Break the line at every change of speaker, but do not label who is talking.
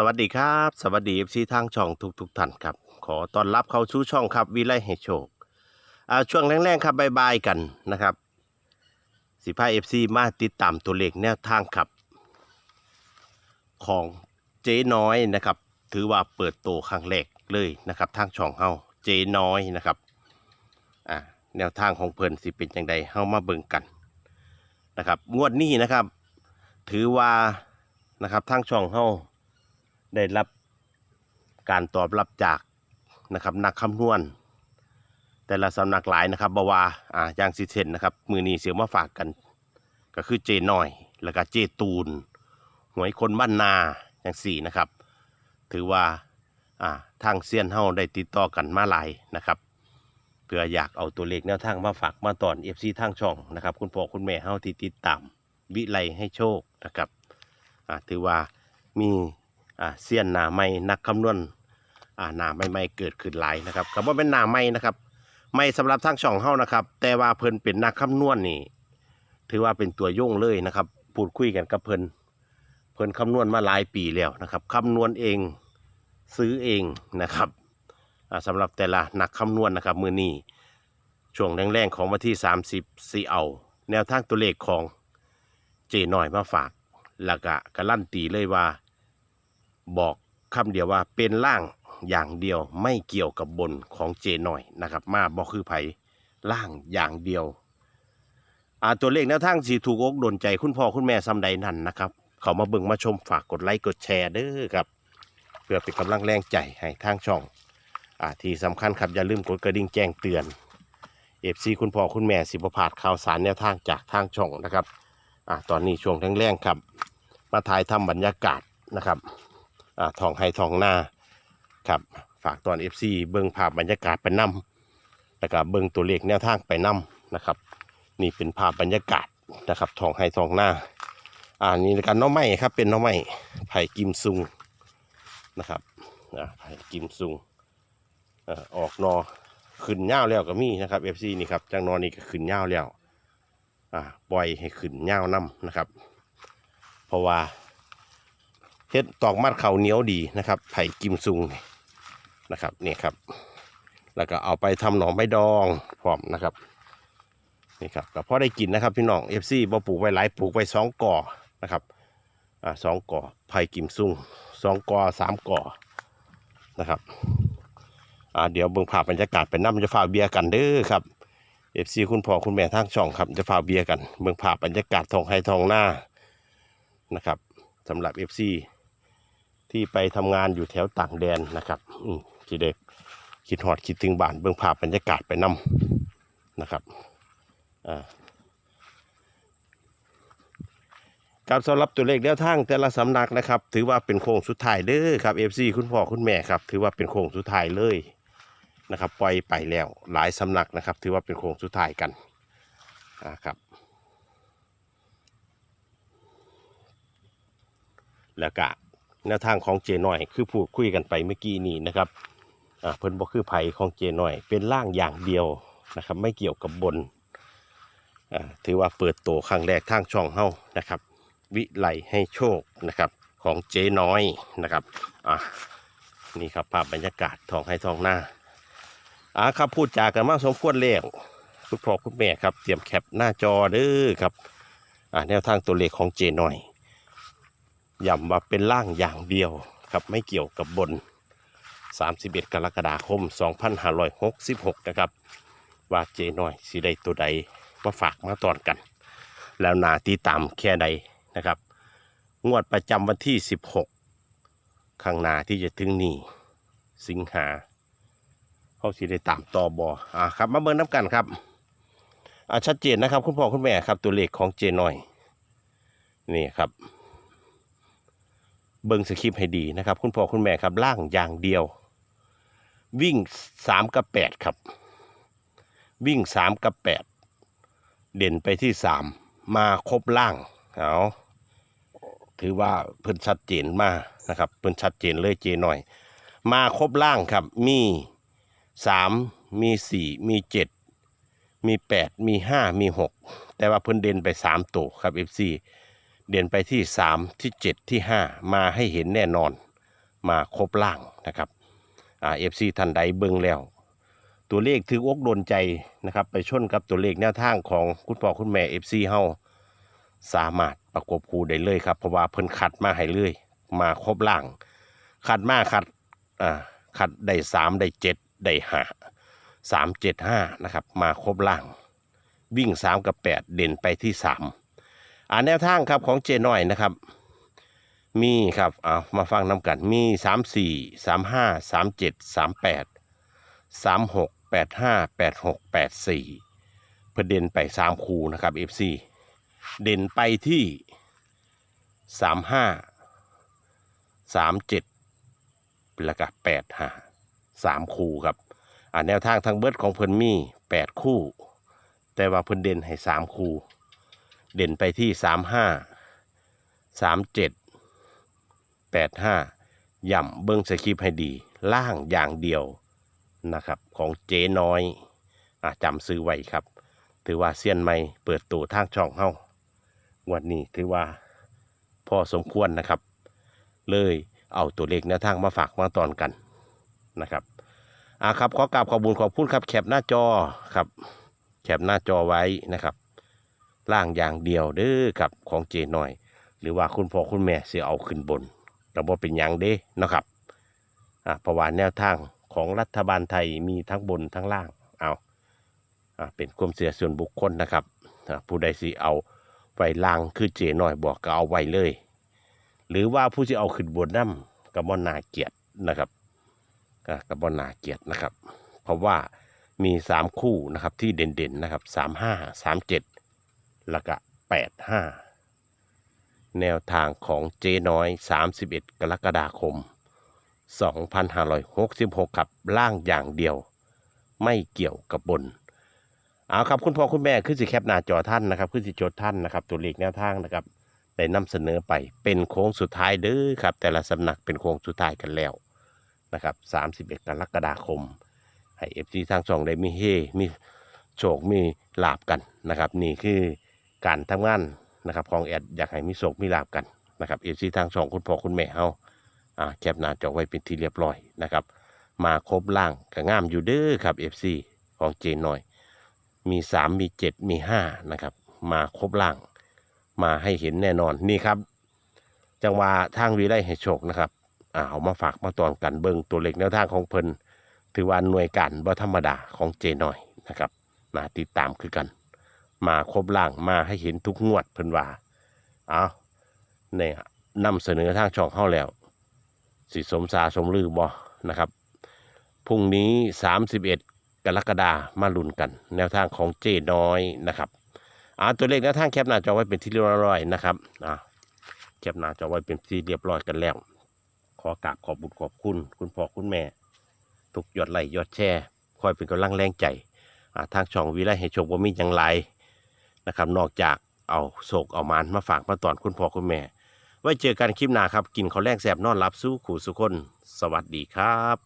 สวัสดีครับ สวัสดีเอฟซีทางช่องทุกทุกท่านครับ ขอต้อนรับเข้าสู่ช่องครับวิไลให้โชคอ่าช่วงแรกๆครับบายบายกันนะครับสิพาเอฟซีมาติดตามตัวเลขแนวทางครับ ของเจ๊น้อยนะครับ ถือว่าเปิดโตครั้งแรกเลยนะครับทางช่องเฮาเจ๊น้อยนะครับอ่าแนวทางของเพิ่นสิเป็นอย่างไรเฮามาเบิ่งกันนะครับ งวดนี้นะครับ ถือว่านะครับทางช่องเฮา ได้รับการตอบรับจากนะครับนักคำนวณ แต่ละสำนักหลายนะครับบว่าอ่าอย่างสิเช่นนะครับ มือนี้เสียมาฝากกัน ก็คือเจน้อย แล้วก็เจตูน หวยคนบ้านนาอย่างสี่นะครับ ถือว่าอ่าทางเซียนเฮาได้ติดต่อกันมาหลายนะครับเพื่ออยากเอาตัวเลขแนวทางมาฝากมาตอนเอฟซีทางช่องนะครับ คุณพ่อคุณแม่เฮาที่ติดตามวิไลให้โชคนะครับอ่าถือว่ามี เซียนหนาไม่นักคำนวณหนาไม่ไม่เกิดขึ้นหลายนะครับคำว่าเป็นหนาไม่นะครับ ไม่สำหรับทางช่องเฮานะครับ แต่ว่าเพิ่นเป็นนักคำนวณนี่ถือว่าเป็นตัวโย่งเลยนะครับ พูดคุยกันกับเพิ่นเพิ่นคำนวณมาหลายปีแล้วนะครับคำนวณเองซื้อเองนะครับอ่าสำหรับแต่ละนักคำนวณนะครับ มือนี้ช่วงแรงๆของวันที่ 30สีเอาแนวทางตัวเลขของเจหน่อยมาฝากแล้วก็การันตีเลยว่า บอกคำเดียวว่าเป็นล่างอย่างเดียวไม่เกี่ยวกับบนของเจหน่อยนะครับ มาบอกคือไผล่างอย่างเดียวอ่าตัวเลขแนวทางสีถูกอกโดนใจคุณพ่อคุณแม่ซำใดนั่นนะครับ เขามาเบิ่งมาชมฝากกดไลค์กดแชร์เด้อครับ เพื่อเป็นกำลังแรงใจให้ทางช่องอ่าที่สำคัญครับอย่าลืมกดกระดิ่งแจ้งเตือนเอฟซีคุณพ่อคุณแม่สิบพาดข่าวสารแนวทางจากทางช่องนะครับอ่าตอนนี้ช่วงแรงๆครับ มาถ่ายทำบรรยากาศนะครับ ทองไฮทองหน้าครับฝากตอน FC เบิ้งภาพบรรยากาศไปนำแล้วก็เบิ้งตัวเลขแนวทางไปนำนะครับ นี่เป็นภาพบรรยากาศนะครับทองไฮทองหน้าอ่านี่กันน้องไม้ครับเป็นน้องไม้ไผ่กิมซุงนะครับอ่าไผ่กิมซุงเอ่อออกนอขึ้นเง่าแล้วก็มีนะครับ FC นี่ครับจังนอนี่ก็ขึ้นเง่าแล้วอ่าปล่อยให้ขึ้นเง่านํนะครับ เพราะว่า เฮ็ดตอกมัดเข่าเหนียวดีนะครับไผ่กิมซุงนะครับนี่ครับ แล้วก็เอาไปทำหน่อไม้ดองพร้อมนะครับนี่ครับก็พอได้กินนะครับพี่น้องเอฟซีบ่ปลูกไว้หลายปลูกไว้สองก่อนะครับอ่าสองก่อไผ่กิมซุงสองก่อสามก่อนะครับอ่าเดี๋ยวเบิ่งภาพบรรยากาศไปน้ำจะฝาเบียร์กันเด้อครับเอฟซีคุณพ่อคุณแม่ทางช่องครับจะฝาเบียร์กันเบิ่งภาพบรรยากาศทองไฮทองหน้านะครับสำหรับเอฟซี ที่ไปทำงานอยู่แถวต่างแดนนะครับอืที่เด็กคิดหอดคิดถึงบ้านเบื้องภาพบรรยากาศไปนำนะครับการสำหรับตัวเลขแนวทางแต่ละสำนักนะครับ ถือว่าเป็นโค้งสุดท้ายเด้อครับเอฟซีคุณพ่อคุณแม่ครับ ถือว่าเป็นโค้งสุดท้ายเลยนะครับปล่อยไปแล้วหลายสำนักนะครับ ถือว่าเป็นโค้งสุดท้ายกันอ่าครับแล้วก็ แนวทางของเจน่อย คือพูดคุยกันไปเมื่อกี้นี้นะครับอ่าเพิ่นบอกคือไผ่ของเจน่อย เป็นร่างอย่างเดียวนะครับ ไม่เกี่ยวกับบนอ่าถือว่าเปิดโตครั้งแรกทางช่องเฮานะครับ วิไลให้โชคนะครับของเจน้อยนะครับอ่านี่ครับภาพบรรยากาศทองให้ทองหน้าอ่าครับพูดจากันมากสมควรแล้วคุณพ่อคุณแม่ครับ เตรียมแคปหน้าจอเด้อครับอ่าแนวทางตัวเลขของเจน้อย ย้ำว่าเป็นล่างอย่างเดียวครับไม่เกี่ยวกับบน 31 กรกฎาคม 2566 นะครับ ว่าเจน้อยสีใดตัวใดมาฝากมาตอนกัน แล้วนาตีตามแค่ใดนะครับ งวดประจำวันที่ 16 ข้างหน้าที่จะถึงนี้ สิงหาเขาสีได้ตามต่อบออ่าครับมาเบิ่งน้ำกันครับอ่าชัดเจนนะครับ คุณพ่อคุณแม่ครับตัวเลขของเจน้อย นี่ครับ เบิ่งสคริปต์ให้ดีนะครับ คุณพ่อคุณแม่ครับล่างอย่างเดียว วิ่งสามกับแปดครับ วิ่งสามกับแปดเด่นไปที่สามมาครบล่างเอาถือว่าเพิ่นชัดเจนมากนะครับเพิ่นชัดเจนเลยเจหน่อย มาครบล่างครับมีสามมีสี่มีเจ็ดมีแปดมีห้ามีหกแต่ว่าเพิ่นเด่นไปสามตัวครับเอฟซี เด่นไปที่ 3 ที่ 7 ที่ 5 มาให้เห็นแน่นอน มาครบล่างนะครับเอฟซีท่านใดเบิ่งแล้ว ตัวเลขถืออกโดนใจนะครับ ไปชนกับตัวเลขแนวทางของคุณพ่อคุณแม่เอฟซีเฮาสามารถประกบคู่ได้เลยครับ เพราะว่าเพิ่นขัดมาให้เลย มาครบล่าง ขัดมาขัดอ่าขัดได้สามได้เจ็ดได้ห้าสามเจ็ดห้านะครับ มาครบล่าง วิ่งสามกับแปดเด่นไปที่สาม อ่าแนวทางครับของเจน้อยนะครับ มีครับเอามาฟังนำกันมีสามสี่สามห้าสามเจ็ดสามแปดสามหกแปดห้าแปดหกแปดสี่เพื่อเด่นไปสามคูนะครับเอฟซีเด่นไปที่สามห้าสามเจ็ดแล้วก็แปดห้าสามคูครับอ่าแนวทางทางเบิร์ดของเพิ่นมีแปดคู่ แต่ว่าเพิ่นเด่นให้สามคู่ เด่นไปที่สามห้าสามเจ็ดแปดห้าย่ำเบิ้งสคริปให้ดี ล่างอย่างเดียวนะครับของเจ๊น้อยอจำซื้อไว้ครับ ถือว่าเซียนใหม่เปิดตัวทางช่องเฮาวันนี้ถือว่าพอสมควรนะครับ เลยเอาตัวเลขแนวทางมาฝากมาตอนกันนะครับอ่าครับขอกราบขอบคุญขอบคุณครับ แคปหน้าจอครับ แคปหน้าจอไว้นะครับ ล่างอย่างเดียวเด้อครับของเจหน่อย หรือว่าคุณพ่อคุณแม่เสียเอาขึ้นบนกระบอกเป็นอย่างเด้นะครับอ่าประวัติแนวทางของรัฐบาลไทยมีทั้งบนทั้งล่างเอาอ่าเป็นความเสียส่วนบุคคลนะครับอ่าผู้ใดสิเอาไว้ล่างคือเจหน่อยบอกก็เอาไว้เลย หรือว่าผู้ที่เอาขึ้นบนน้ำกระบอกนาเกียรตินะครับกระบอกนาเกียรตินะครับ เพราะว่ามีสามคู่นะครับที่เด่นๆนะครับสามห้าสามเจ็ด แล้วก็แปดห้าแนวทางของเจ๊น้อย 31 กรกฎาคม 2566ครับล่างอย่างเดียว ไม่เกี่ยวกับบนเอาครับคุณพ่อคุณแม่ขึ้นสิแคปหน้าจอท่านนะครับขึ้นสิจดท่านนะครับ ตัวเลขแนวทางนะครับได้นำเสนอไปเป็นโค้งสุดท้ายเด้อครับ แต่ละสำนักเป็นโค้งสุดท้ายกันแล้วนะครับ 31 กรกฎาคม ให้เอฟซีทางช่องได้มีเฮมีโชคมีลาบกันนะครับ นี่คือ การทำงานนะครับของแอดอยากให้มีโศกมีลาบกันนะครับเอฟซีทางสองคุณพ่อคุณแม่เฮาอ่าแคปหน้าจอไว้เป็นที่เรียบร้อยนะครับ มาครบล่างก็งามอยู่เด้อครับเอฟซีของเจนหน่อย มีสามมีเจ็ดมีห้านะครับ มาครบล่าง มาให้เห็นแน่นอนนี่ครับ จังหวะทางวีไลให้โชคนะครับอ่าเอามาฝากมาตอนกันเบิ้งตัวเล็กแนวทางของเพิ่นถือว่าหน่วยการบ่ธรรมดาของเจหน่อยนะครับมาติดตามคือกัน มาครบล่างมาให้เห็นทุกงวดเพิ่นว่าเอาเนี่ยนำเสนอทางช่องเข้าแล้วสิสมสาสมลือบ่นะครับพรุ่งนี้ 31 กรกฎามาลุ้นกัน แนวทางของเจน้อยนะครับอ่าตัวเลขแนวทางแคปหน้าจอไว้เป็นที่เรียบร้อยนะครับอ่าแคปหน้าจอไว้เป็นที่เรียบร้อยกันแล้ว ขอกราบขอบบุญขอบคุณ คุณพ่อคุณแม่ทุกยอดไลค์ยอดแชร์คอยเป็นกำลังแรงใจอ่าทางช่องวิไลให้ชคว่ามีอย่างไร นะครับ นอกจากเอาโศกเอามานมาฝากมาตอนคุณพ่อคุณแม่ ไว้เจอกันคลิปหน้าครับ กินข้าวแรงแสบนอนหลับสู้ขู่สุคน สวัสดีครับ